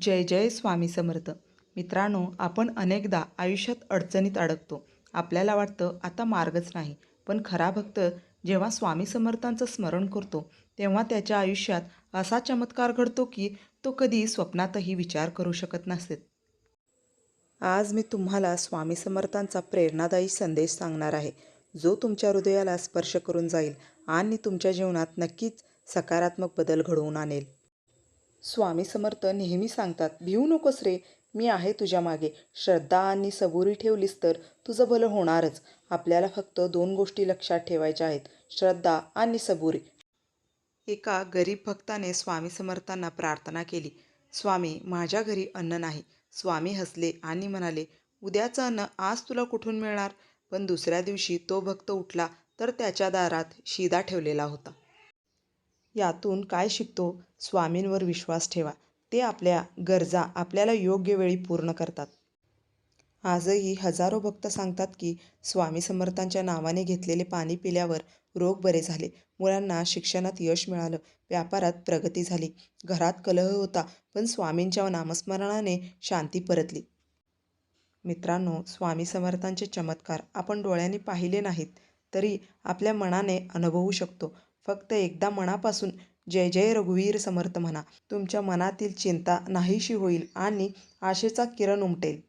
जय जय स्वामी समर्थ. मित्रांनो आपण अनेकदा आयुष्यात अडचणीत अडकतो. आपल्याला वाटतं आता मार्गच नाही. पण खरा भक्त जेव्हा स्वामी समर्थांचं स्मरण करतो तेव्हा त्याच्या आयुष्यात असा चमत्कार घडतो की तो कधी स्वप्नातही विचार करू शकत नसेत. आज मी तुम्हाला स्वामी समर्थांचा प्रेरणादायी संदेश सांगणार आहे. जो तुमच्या हृदयाला स्पर्श करून जाईल आणि तुमच्या जीवनात नक्कीच सकारात्मक बदल घडवून आणेल. स्वामी समर्थ नेहमी सांगतात भिवू नकोस रे मी आहे तुझ्या मागे. श्रद्धा आणि सबुरी ठेवलीस तर तुझं भलं होणारच. आपल्याला फक्त दोन गोष्टी लक्षात ठेवायच्या आहेत श्रद्धा आणि सबुरी. एका गरीब भक्ताने स्वामी समर्थांना प्रार्थना केली स्वामी माझ्या घरी अन्न नाही. स्वामी हसले आणि म्हणाले उद्याचं अन्न आज तुला कुठून मिळणार? पण दुसऱ्या दिवशी तो भक्त उठला तर त्याच्या दारात शिदा ठेवलेला होता. यातून काय शिकतो? स्वामींवर विश्वास ठेवा. ते आपल्या गरजा आपल्याला योग्य वेळी पूर्ण करतात. आजही हजारो भक्त सांगतात की स्वामी समर्थांच्या नावाने घेतलेले पाणी पिल्यावर रोग बरे झाले. मुलांना शिक्षणात यश मिळालं. व्यापारात प्रगती झाली. घरात कलह होता पण स्वामींच्या नामस्मरणाने शांती परतली. मित्रांनो स्वामी समर्थांचे चमत्कार आपण डोळ्यांनी पाहिले नाहीत तरी आपल्या मनाने अनुभवू शकतो. फक्त एकदा मनापासून जय जय रघुवीर समर्थ म्हणा. तुमच्या मनातील चिंता नाहीशी होईल आणि आशेचा किरण उमटेल.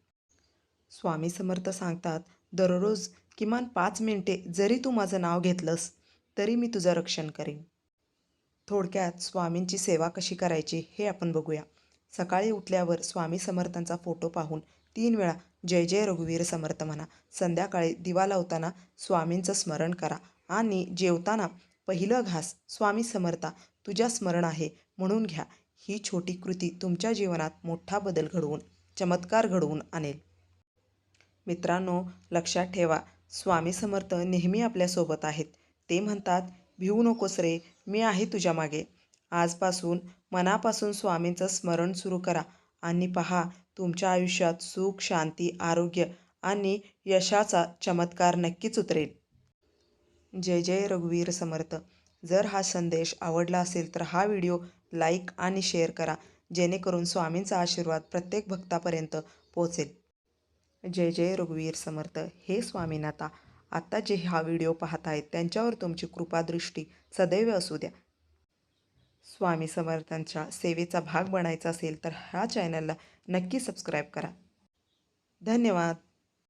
स्वामी समर्थ सांगतात दररोज किमान पाच मिनिटे जरी तू माझं नाव घेतलंस तरी मी तुझं रक्षण करेन. थोडक्यात स्वामींची सेवा कशी करायची हे आपण बघूया. सकाळी उठल्यावर स्वामी समर्थांचा फोटो पाहून तीन वेळा जय जय रघुवीर समर्थ म्हणा. संध्याकाळी दिवा लावताना स्वामींचं स्मरण करा आणि जेवताना पहिलं घास स्वामी समर्था तुझ्या स्मरण आहे म्हणून घ्या. ही छोटी कृती तुमच्या जीवनात मोठा बदल घडवून चमत्कार घडवून आणेल. मित्रांनो लक्षात ठेवा स्वामी समर्थ नेहमी आपल्यासोबत आहेत. ते म्हणतात भिवू नकोस रे मी आहे तुझ्या मागे. आजपासून मनापासून स्वामींचं स्मरण सुरू करा आणि पहा तुमच्या आयुष्यात सुख शांती आरोग्य आणि यशाचा चमत्कार नक्कीच उतरेल. जय जय रघुवीर समर्थ. जर हा संदेश आवडला असेल तर हा व्हिडिओ लाईक आणि शेअर करा जेणेकरून स्वामींचा आशीर्वाद प्रत्येक भक्तापर्यंत पोहोचेल. जय जय रघुवीर समर्थ. हे स्वामीनाथा आत्ता जे हा व्हिडिओ पाहत आहेत त्यांच्यावर तुमची कृपादृष्टी सदैव असू द्या. स्वामी समर्थांच्या सेवेचा भाग बनायचा असेल तर ह्या चॅनलला नक्की सबस्क्राईब करा. धन्यवाद.